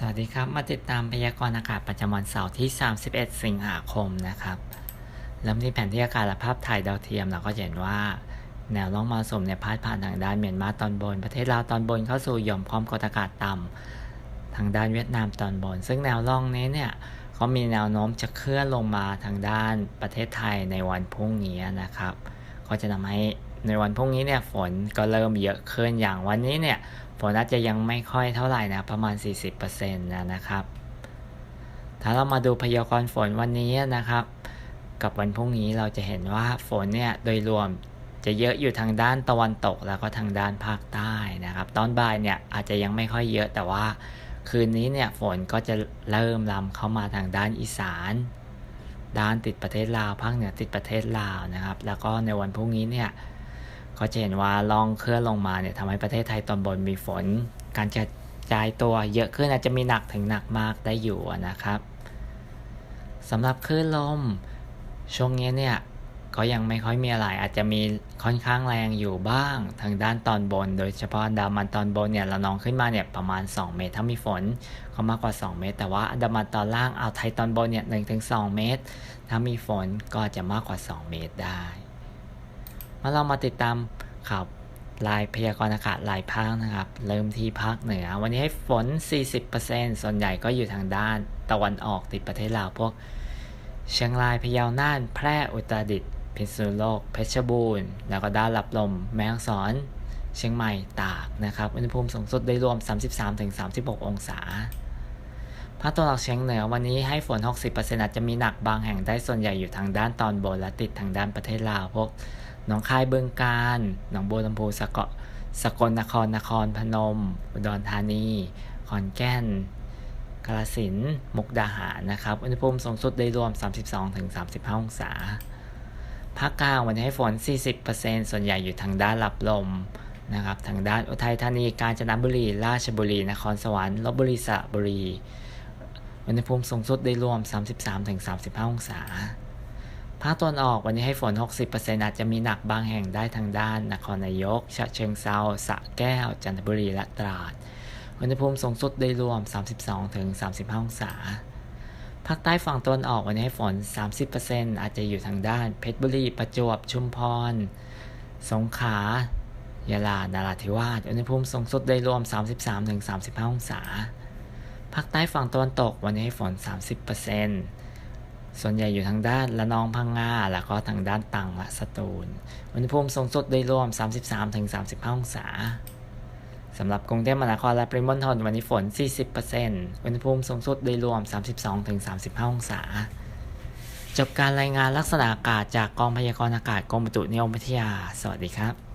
สวัสดีครับ มาติดตามพยากรณ์อากาศประจำวันเสาร์ที่ 31 สิงหาคมนะครับเริ่มที่แผนที่อากาศและภาพถ่ายดาวเทียมเราก็เห็นว่า แนวร่องมรสุมเนี่ยพาดผ่านทางด้านเมียนมาตอนบน ประเทศลาวตอนบนเข้าสู่หย่อมความกดอากาศต่ำทางด้านเวียดนามตอนบน ซึ่งแนวร่องนี้เนี่ยเขามีแนวโน้มจะเคลื่อนลงมาทางด้านประเทศไทยในวันพรุ่งนี้นะครับ ก็จะทำให้ ในวันพรุ่งนี้เนี่ยฝนก็เริ่มเยอะขึ้นอย่างวันนี้เนี่ยฝนอาจจะยังไม่ค่อยเท่าไหร่นะประมาณ 40%นะนะครับ ถ้าเรามาดูพยากรณ์ฝนวันนี้นะครับ กับวันพรุ่งนี้เราจะเห็นว่าฝนเนี่ยโดยรวมจะเยอะอยู่ทางด้านตะวันตกแล้วก็ทางด้านภาคใต้นะครับ ตอนบ่ายเนี่ยอาจจะยังไม่ค่อยเยอะแต่ว่าคืนนี้เนี่ยฝนก็จะเริ่มลำเข้ามาทางด้านอีสาน ด้านติดประเทศลาวภาคเหนือติดประเทศลาวนะครับ แล้วก็ในวันพรุ่งนี้เนี่ย ก็จะเห็นว่าล่องเคลื่อนลงมาเนี่ยทำให้ประเทศไทยตอนบนมีฝน การกระจายตัวเยอะขึ้นอาจจะมีหนักถึงหนักมากได้อยู่นะครับสำหรับคลื่นลมช่วงนี้เนี่ยก็ยังไม่ค่อยมีอะไรอาจจะมีค่อนข้างแรงอยู่บ้างทางด้านตอนบน โดยเฉพาะอันดามันตอนบนเนี่ยเรานองขึ้นมาเนี่ยประมาณ 2 เมตร ถ้ามีฝนก็มากกว่า 2 เมตร แต่ว่าอันดามันตอนล่างเอาไทยตอนบนเนี่ยหนึ่งถึงสเมตร ถ้ามีฝนก็จะมากกว่า 2 เมตรได้ มาเรามาติดตามข่าวลายพยากรณ์อากาศลายภาคนะครับ เริ่มที่ภาคเหนือ วันนี้ให้ฝน 40%ส่วนใหญ่ก็อยู่ทางด้านตะวันออกติดประเทศลาวพวก เชียงรายพะเยาน่านแพร่อุตรดิตถ์พิษณุโลก เพชรบูรณ์ แล้วก็ด้านรับลม แม่ฮ่องสอน เชียงใหม่ตากนะครับอุณหภูมิสูงสุดได้รวม 33-36 องศาภาคตะวันออกเฉียงเหนือวันนี้ให้ฝน 60%อาจจะมีหนักบางแห่งได้ส่วนใหญ่อยู่ทางด้านตอนบนและติดทางด้านประเทศลาวพวก หนองคายเบืองการหนองบัวลำพูสกสกลนครนครพนม อุดรธานี ขอนแก่นกาฬสินมุกดาหารนะครับ อุณหภูมิสูงสุดได้รวม 32-35 องศาภาคกลางวันนี้ให้ฝน 40%ส่วนใหญ่อยู่ทางด้านรับลมนะครับทางด้านอุทัยธานีกาญจนบุรี ราชบุรี นครสวรรค์ลบบุรีสระบุรีอุณหภูมิสูงสุดได้รวม 33-35 องศา ภาคตะวันออกวันนี้ให้ฝน 60%อาจจะมีหนักบางแห่งได้ทางด้านนครนายก ฉะเชิงเซาสะแก้ว จันทบุรี และตราด อุณหภูมิสูงสุดได้รวม 32-35 องศา ภาคใต้ฝั่งตะวันออกวันนี้ให้ฝน 30%อาจจะอยู่ทางด้านเพชรบุรี ประจวบ ชุมพร สงขลา ยะลา นาราธิวาส อุณหภูมิสูงสุดได้รวม 33-35 องศา ภาคใต้ฝั่งตะวันตกวันนี้ให้ฝน 30% ส่วนใหญ่อยู่ทางด้านละนองพังงาแล้วก็ทางด้านตังและสตูล อุณหภูมิสูงสุดโดยรวม 33-35 องศาสำหรับกรุงเทพมหานครและปริมณฑลวันนี้ฝน 40%อุณหภูมิสูงสุดโดยรวม 32-35 องศา จบการรายงานลักษณะอากาศจากกองพยากรณ์อากาศกรมอุตุนิยมวิทยา สวัสดีครับ